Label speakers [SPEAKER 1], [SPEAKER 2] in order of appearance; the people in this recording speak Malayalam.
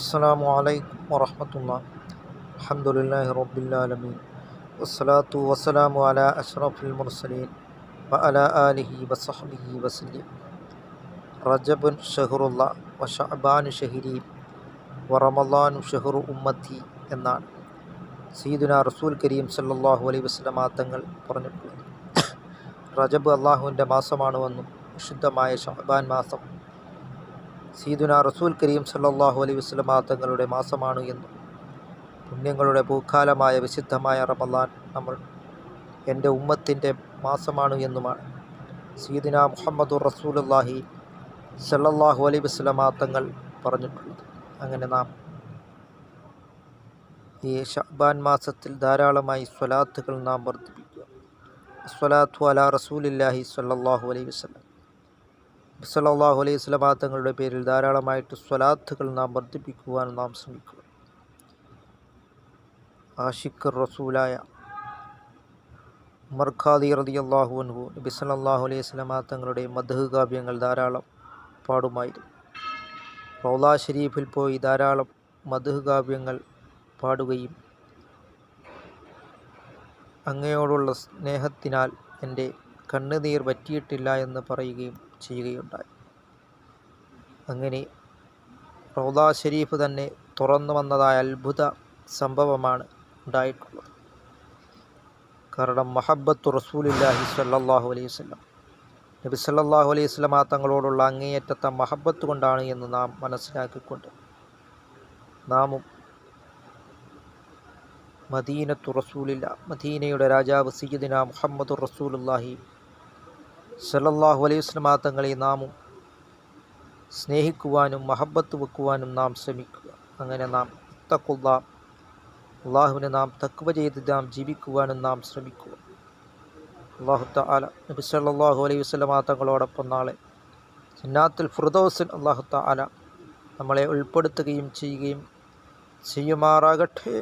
[SPEAKER 1] അസ്സാം വലൈക്കും വറഹമത്തുള്ള. അലഹമുല്ലാഹി റബ്ബുലാലമീൻ വസ്സലാത്തു വസ്സലാമു അല അഷ്റഫുൽ മുർസലീൻ വ അല ആലിഹി വസഹബിഹി വസല്ലിം. റജബുൻ ഷെഹറുള്ള വ ഷഹബാനു ഷഹിരി വ റമലാനു ഷെഹറു ഉമ്മത്തി എന്നാണ് സീദുന റസൂൽ കരീം സല്ലാഹു അലൈ വസ്ലമാ തങ്ങൾ പറഞ്ഞിട്ടുള്ളത്. റജബ് അള്ളാഹുവിന്റെ മാസമാണുവെന്നും വിശുദ്ധമായ ഷഹബാൻ മാസം സീദുന റസൂൽ കരീം സല്ലാഹു അലൈഹി വസല്ലമ തങ്ങളുടെ മാസമാണ് എന്നും. പുണ്യങ്ങളുടെ പൂക്കാലമായ വിശുദ്ധമായ റമദാൻ നമ്മൾ എന്റെ ഉമ്മത്തിന്റെ മാസമാണ് എന്നുമാണ്. സീദിന മുഹമ്മദുർ റസൂലുള്ളാഹി സല്ലാഹു അലൈ വസല്ലമ തങ്ങൾ പറഞ്ഞിട്ടുള്ളത്. അങ്ങനെ നാം ഈ ഷഹബാൻ മാസത്തിൽ ധാരാളമായി സ്വലാത്തുകൾ നാം വർദ്ധിപ്പിക്കുക. സ്വലാത്തു അല റസൂലില്ലാഹി സല്ലാഹു അലൈ വസല്ലം. സല്ലല്ലാഹു അലൈഹി വസല്ലമ തങ്ങളുടെ പേരിൽ ധാരാളമായിട്ട് സ്വലാത്തുകൾ നാം വർദ്ധിപ്പിക്കുവാൻ നാം ശ്രമിക്കുക ആഷിഖ് റസൂലായ മർഖാദി റതി അള്ളാഹു അൻഹു നബി സല്ലല്ലാഹു അലൈഹി വസല്ലമ തങ്ങളുടെ മദ്ഹ് കാവ്യങ്ങൾ ധാരാളം പാടുമായിരുന്നു. റൗലാ ഷരീഫിൽ പോയി ധാരാളം മധു കാവ്യങ്ങൾ പാടുകയും അങ്ങയോടുള്ള സ്നേഹത്തിനാൽ എന്റെ കണ്ണുനീർ പറ്റിയിട്ടില്ല എന്ന് പറയുകയും ചെയ്യുകയുണ്ടായി. അങ്ങനെ റൗദ ഷെരീഫ് തന്നെ തുറന്നു വന്നതായ അത്ഭുത സംഭവമാണ് ഉണ്ടായിട്ടുള്ളത്. കാരണം മഹബത്തു റസൂലില്ലാഹി സല്ലാഹു അലൈഹി വസല്ലം. നബി സല്ലാഹു അലൈഹി വസല്ലമ തങ്ങളോടുള്ള അങ്ങേയറ്റത്തെ മഹബത്ത് കൊണ്ടാണ് എന്ന് നാം മനസ്സിലാക്കിക്കൊണ്ട് നാമും മദീനത്തു റസൂലില്ല മദീനയുടെ രാജാവ് സീദിന മുഹമ്മദ് റസൂലുല്ലാഹി സല്ലല്ലാഹു അലൈഹി വസല്ലമ തങ്ങളെ നാമും സ്നേഹിക്കുവാനും മഹബത്ത് വെക്കുവാനും നാം ശ്രമിക്കുക. അങ്ങനെ നാം തക്കുള്ള അള്ളാഹുവിനെ നാം തക്കുവ ചെയ്ത് നാം ജീവിക്കുവാനും നാം ശ്രമിക്കുക. അള്ളാഹു താല നബി സല്ലാഹു അലൈഹി വസ്ലമാ തങ്ങളോടൊപ്പം നാളെ ജന്നാത്തുൽ ഫുർദോസൻ അള്ളാഹു താല നമ്മളെ ഉൾപ്പെടുത്തുകയും ചെയ്യുകയും ചെയ്യുമാറാകട്ടെ.